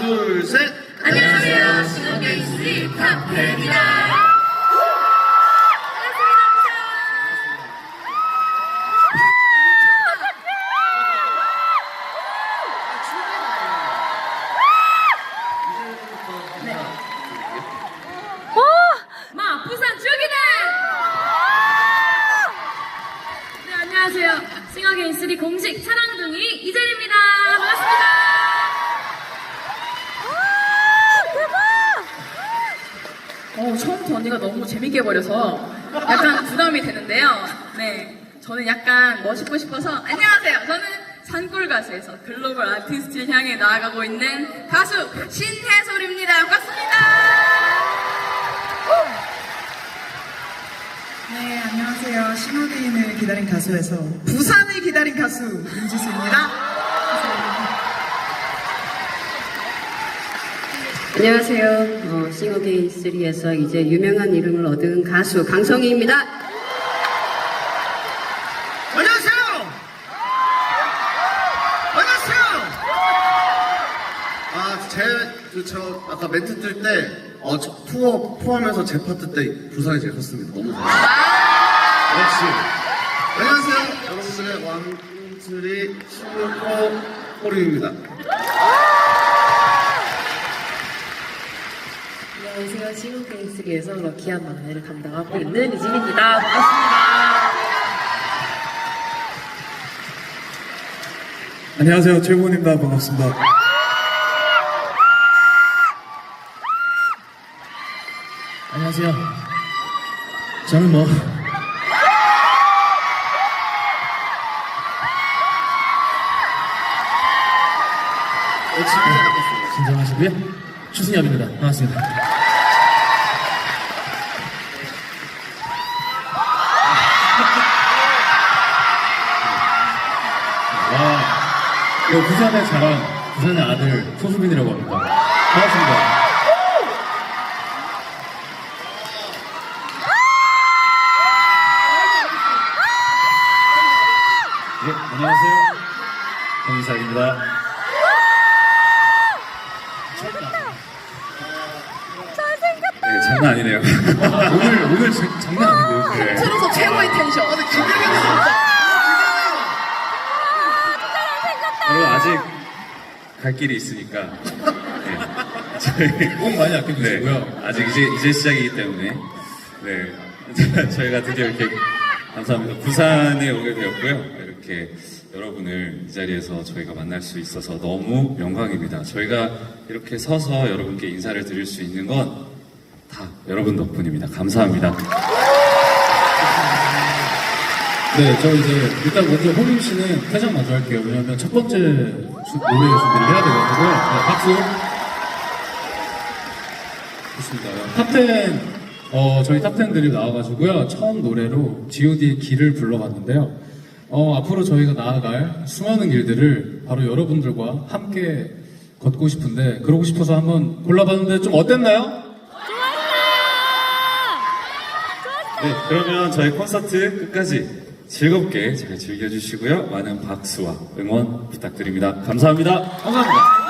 둘, 셋. 안녕하세요. 신곡의 수입 탑팬입니다. 공식 사랑둥이 이재리 언니가 너무 재밌게 해버려서 약간 부담이 되는데요. 네. 저는 약간 멋있고 싶어서, 안녕하세요. 저는 산골 가수에서 글로벌 아티스트를 향해 나아가고 있는 가수 신혜솔입니다. 반갑습니다. 네, 안녕하세요. 신호대인을 기다린 가수에서 부산을 기다린 가수 윤지수입니다. 안녕하세요. 어, 싱어게인3에서 이제 유명한 이름을 얻은 가수 강성희입니다. 안녕하세요. 안녕하세요. 아, 제, 그, 저, 아까 멘트 뜰 때, 어, 저 투어 포함해서 제 파트 때 부산이 제일 컸습니다. 너무 감사합니다. 역시. 안녕하세요. 여러분들의 왕들이 신물포 호림입니다. 안녕하세요. 싱어게인3에서 럭키한 막내를 담당하고 있는 이진입니다. 반갑습니다. 안녕하세요. 최고입니다. 반갑습니다. 안녕하세요. 저는 뭐 부산 같았습니다. 진정하시고요. 추승엽입니다. 반갑습니다. 와, 이거 부산의 자랑, 부산의 아들 소수빈이라고 합니다. 반갑습니다. 예, 안녕하세요. 정이삭입니다. 네, 장난 아니네요. 오늘, 오늘 자- 장난 아닌데요. 네. 들어서 최고의 텐션. 여러분, 아직 갈 길이 있으니까. 네. 저희. 꼭 많이 아껴주시고요. 네, 아직 이제, 이제 시작이기 때문에. 네. 저희가 드디어 이렇게, 감사합니다. 부산에 오게 되었고요. 이렇게 여러분을 이 자리에서 저희가 만날 수 있어서 너무 영광입니다. 저희가 이렇게 서서 여러분께 인사를 드릴 수 있는 건 다 여러분 덕분입니다. 감사합니다. 네, 저 이제 일단 먼저 호민 씨는 퇴장 먼저 할게요. 왜냐면 첫 번째 주- 노래 준비를 해야 되거든요. 네, 박수. 좋습니다. 탑텐, 어, 저희 탑텐들이 나와가지고요. 처음 노래로 GOD의 길을 불러봤는데요. 어, 앞으로 저희가 나아갈 수많은 길들을 바로 여러분들과 함께 걷고 싶은데, 그러고 싶어서 한번 골라봤는데 좀 어땠나요? 네, 그러면 저희 콘서트 끝까지 즐겁게 잘 즐겨주시고요. 많은 박수와 응원 부탁드립니다. 감사합니다. 감사합니다.